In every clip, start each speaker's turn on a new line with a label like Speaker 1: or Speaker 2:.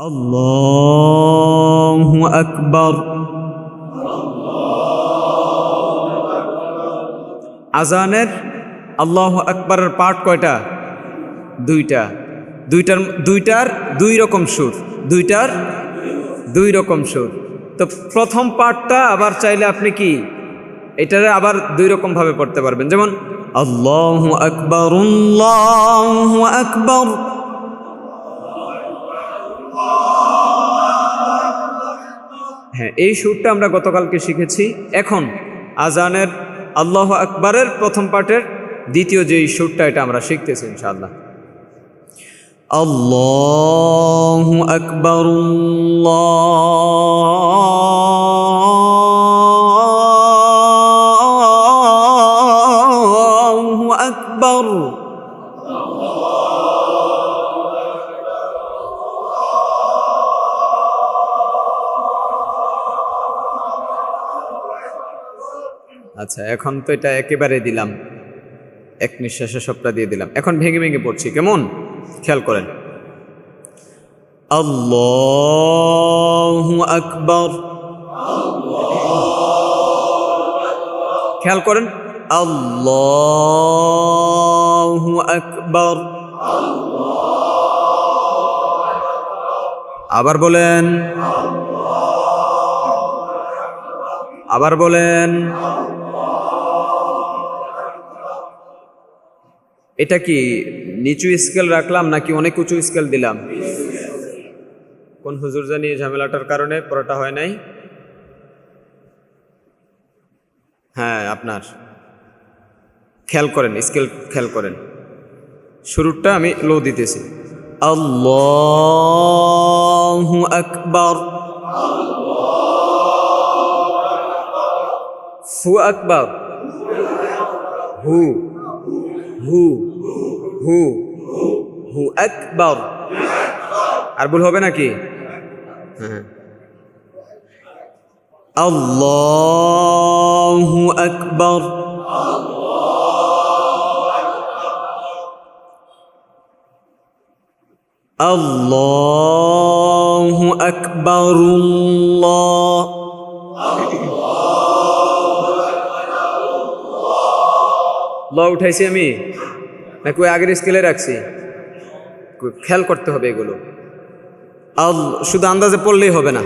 Speaker 1: الله أكبر আজানের আল্লাহ আকবরের পার্ট কয়টা দুইটা দুইটার দুইটার দুই রকম সুর দুইটার দুই রকম সুর তো প্রথম পার্টটা আবার চাইলে আপনি কি এটারে আবার দুই রকম ভাবে পড়তে পারবেন যেমন আল্লাহ আকবর আল্লাহ আকবর হ্যাঁ এই সুরটা আমরা গতকালকে শিখেছি। এখন আজানের আল্লাহ আকবরের প্রথম পার্টের দ্বিতীয় যেই সুরটা, এটা আমরা শিখতেছি ইনশাআল্লাহ। আল্লাহ আকবর আকবর। আচ্ছা এখন তো এটা একেবারে দিলাম। এক নিঃশ্বাসে সবটা দিয়ে দিলাম। এখন ভেঙে ভেঙে পড়ছি, কেমন? খেয়াল করেন। আকবর। খেয়াল করেন। আল্লাহ আকবর। আবার বলেন। আবার বলেন। এটা কি নিচু স্কেল রাখলাম নাকি অনেক উঁচু স্কেল দিলাম? কোন হুজুর জানি ঝামেলাটার কারণে পড়াটা হয় নাই। হ্যাঁ আপনার। খেয়াল করেন স্কেল খেয়াল করেন। শুরুটা আমি লো দিতেছি। আল্লাহ আকবর। ফু আকবর। হু। হু। হু হু আকবর আর ভুল হবে নাকি হ্যাঁ আল্লাহু আকবর আল্লাহু আকবর ল উঠাইছি আমি নাকি ওই আগের স্কেলে রাখছি? খেয়াল করতে হবে এগুলো। আল শুধু আন্দাজে পড়লেই হবে না,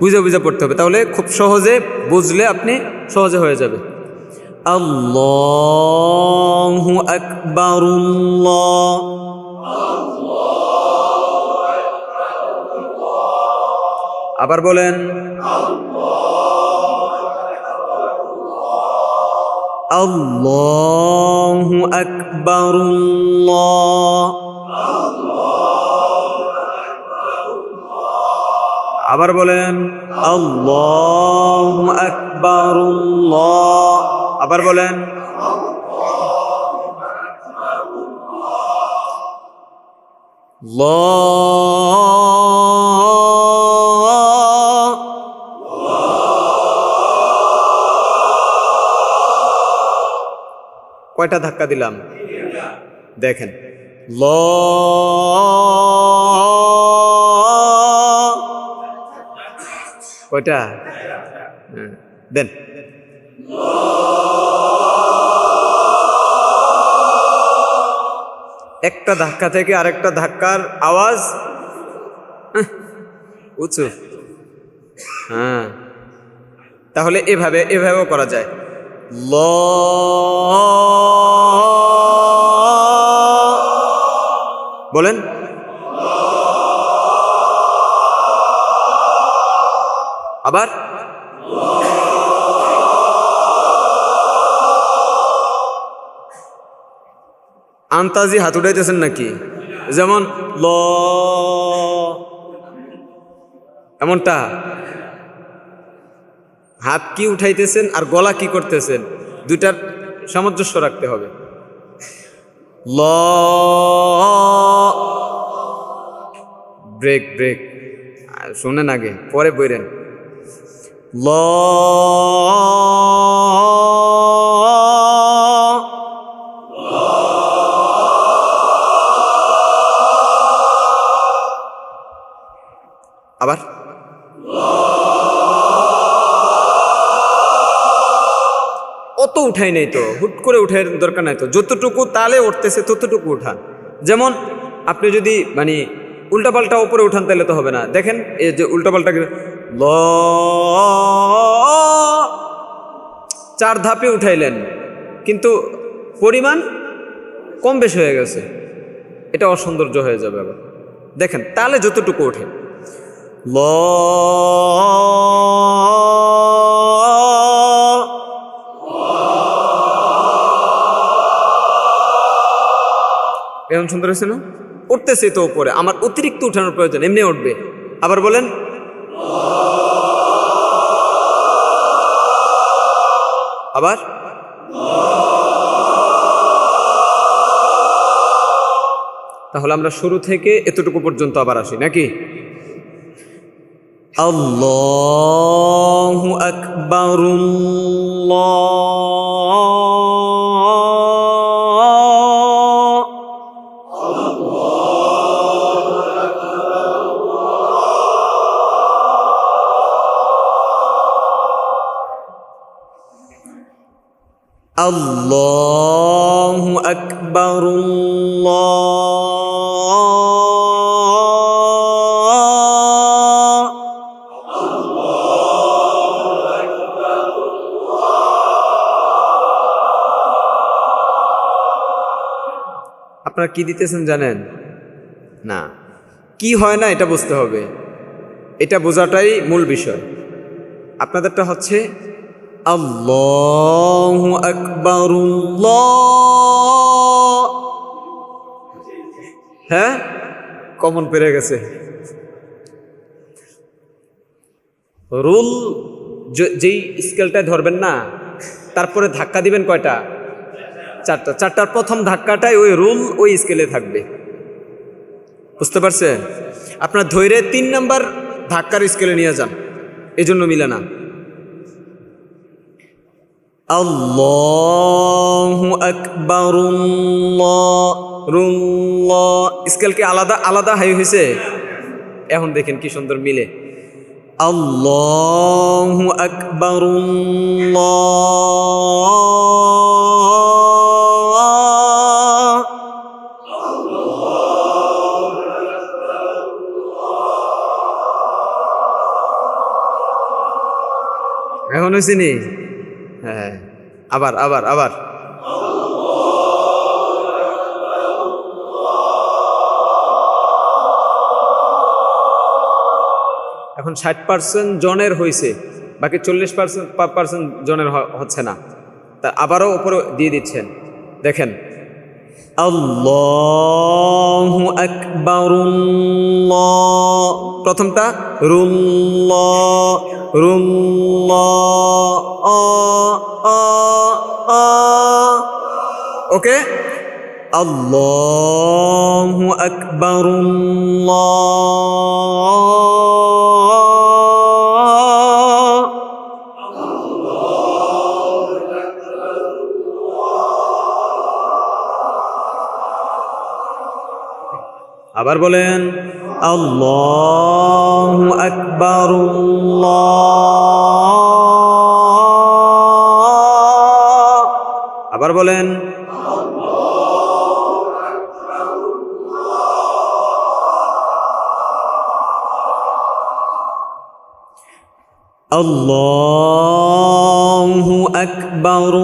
Speaker 1: বুঝে বুঝে পড়তে হবে। তাহলে খুব সহজে বুঝলে আপনি সহজে হয়ে যাবে। আল্লাহু আকবারুল্লাহ। আবার বলেন আল্লাহু আকবারুল্লাহ আবার বলেন আল্লাহু আকবারুল্লাহ আবার বলেন আল্লাহ কয়টা ধাক্কা দিলাম? দেখেন। ল কয়টা? হ্যাঁ, দেন। একটা ধাক্কা থেকে আরেকটা ধাক্কার আওয়াজ? আহ, উঁচু। হ্যাঁ। তাহলে এভাবে এভাবেও করা যায়। ল বলেন। আবার। আন্তাজি হাত উঠাইতেছেন নাকি? যেমন ল এমনটা। হাত কি উঠাইতেছেন আর গলা কি করতেছেন, দুইটার সামঞ্জস্য রাখতে হবে। ল, ব্রেক ব্রেক। শোনেন আগে, পরে বইরেন। ল, আবার অত উঠাই নাই তো, হুট করে উঠাই দরকার নাই তো। যতটুকু তালে উঠতেছে ততটুকু উঠান। যেমন আপনি যদি মানে উল্টাপাল্টা উপরে উঠান তাহলে তো হবে না। দেখেন এই যে উল্টাপাল্টা ল, চার ধাপে উঠাইলেন। কিন্তু পরিমাণ কম বেশি হয়ে গেছে। এটা অসৌন্দর্য হয়ে যাবে আবার। দেখেন তাহলে যতটুকু ওঠে। ল এমন সুন্দর হয়েছে না? উঠতেছে তো উপরে। আমার অতিরিক্ত উঠানোর প্রয়োজন, এমনি উঠবে। আবার বলেন, আবার? তাহলে আমরা শুরু থেকে এতটুকু পর্যন্ত আবার আসি, নাকি? আল্লাহু আকবার আল্লাহু আকবার আপনারা কি দিতেছেন জানেন? না। কি হয় না এটা বুঝতে হবে। এটা বোঝাটাই মূল বিষয়। আপনাদেরটা হচ্ছে আল্লাহ আকবর হ্যাঁ? কমন পেরে গেছে। রুল যেই স্কেলটায় ধরবেন না, তারপরে ধাক্কা দিবেন কয়টা? চারটা। চারটার প্রথম ধাক্কাটাই ওই রুল ওই স্কেলে থাকবে। বুঝতে পারছেন? আপনার ধৈর্যে তিন নাম্বার ধাক্কার স্কেলে নিয়ে যান। এই জন্য মিলে না। আল্লাহু আকবার স্কেল কি আলাদা আলাদা হাই হয়েছে এখন দেখেন কি সুন্দর মিলে। আল্লাহু আকবার এখন হয়েছে নি? হ্যাঁ আবার আবার আবার। এখন ষাট পার্সেন্ট জনের হয়েছে বাকি চল্লিশ পার্সেন্ট পার্সেন্ট জনের হচ্ছে না। তা আবারও উপরে দিয়ে দিচ্ছেন। দেখেন আল্লাহু আকবার প্রথমটা রুল্ল রুল্ল ওকে? আল্লাহু আকবার আবার বলেন আল্লাহু আকবার আবার বলেন আল্লাহু আকবার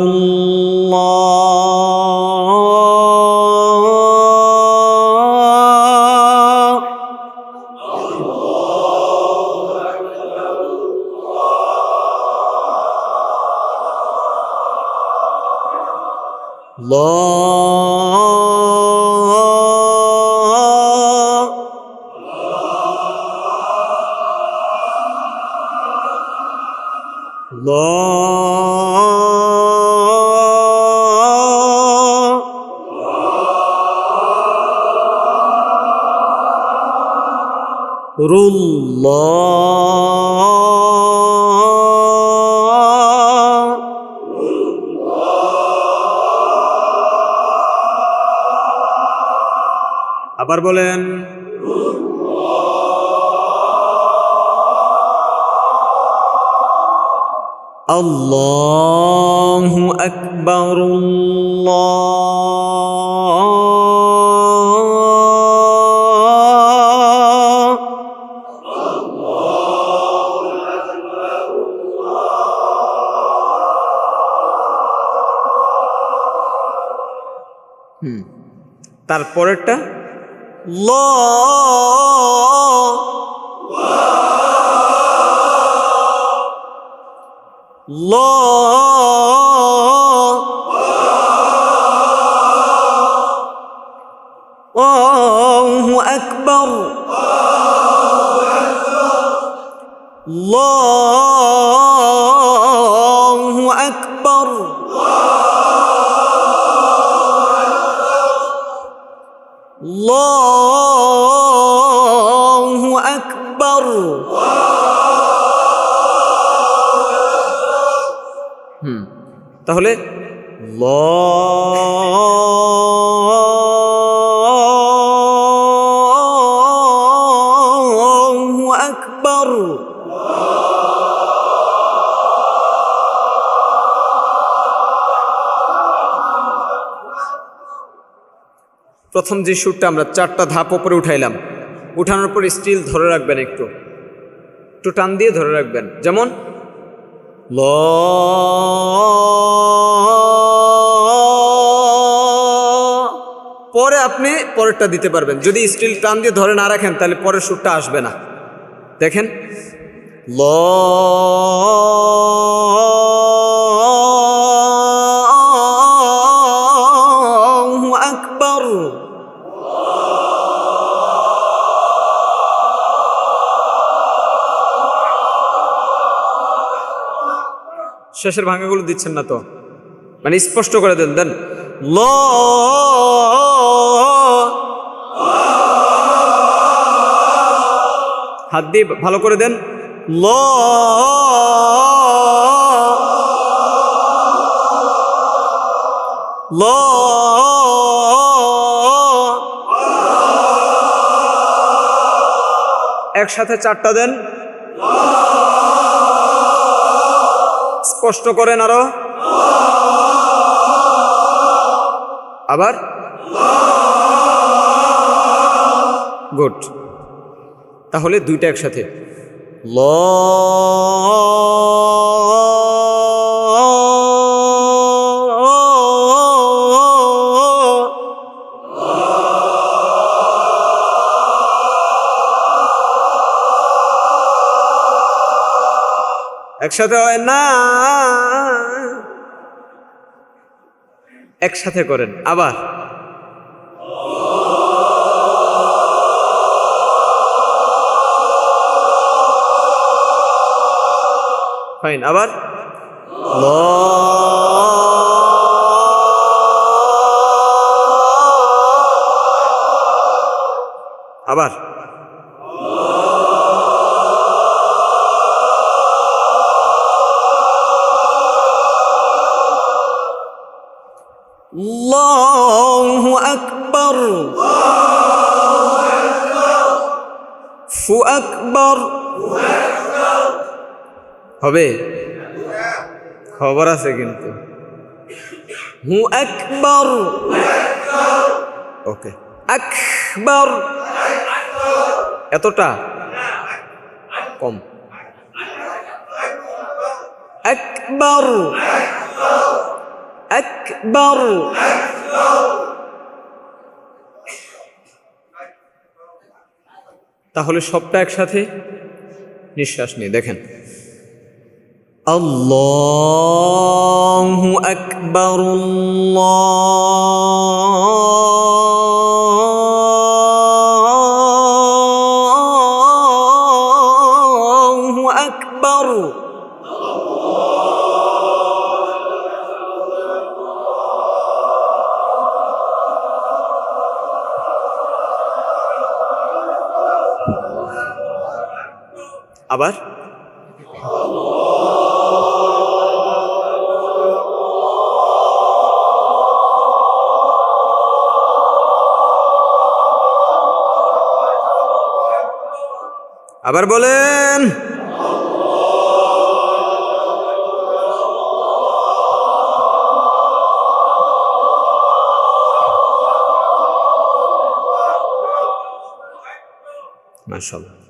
Speaker 1: আবার বলেন আল্লাহু আকবারুল্লাহ তারপরেরটা? ল। ল। তাহলে আকবার। প্রথম যে সুরটা আমরা চারটা ধাপ ওপরে উঠাইলাম উঠানোর পর স্টিল ধরে রাখবেন একটু। একটু টান দিয়ে ধরে রাখবেন। যেমন, ল, পরে আপনি পরেরটা দিতে পারবেন। যদি স্টিল টান দিয়ে ধরে না রাখেন, তাহলে পরের সুরটা আসবে না। দেখেন, ল শেষের ভাঙাগুলো দিচ্ছেন না তো? মানে স্পষ্ট করে দেন দেন। ল হাত দিয়ে ভালো করে দেন। ল ল, একসাথে চারটা দেন। স্পষ্ট করেন আরও আবার। গুড। তাহলে দুইটা একসাথে। ল একসাথে হয় না। একসাথে করেন আবার। ফাইন আবার। আবার। الله أكبر ফু আকবর হবে খবর আছে কিন্তু হু আকবর ওকে আকবর এতটা কম আকবর আকবর তাহলে সবটা একসাথে? নিঃশ্বাস নিয়ে দেখেন। আল্লাহু আকবর আল্লাহু আবার? আবার বলেন। মাশাল্লাহ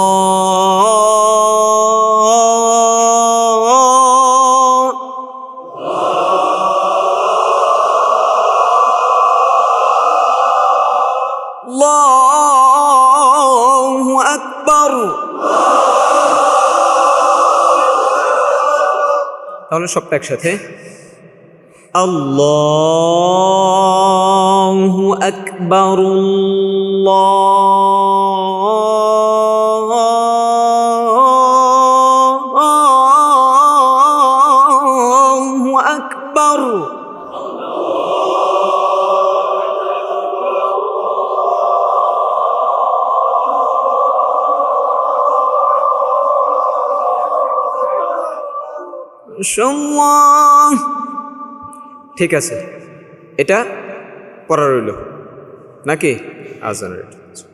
Speaker 1: তাহলে সবটা একসাথে। আল্লাহু আকবার আল্লাহু। ঠিক আছে। এটা পড়া রইল। নাকি? আজানের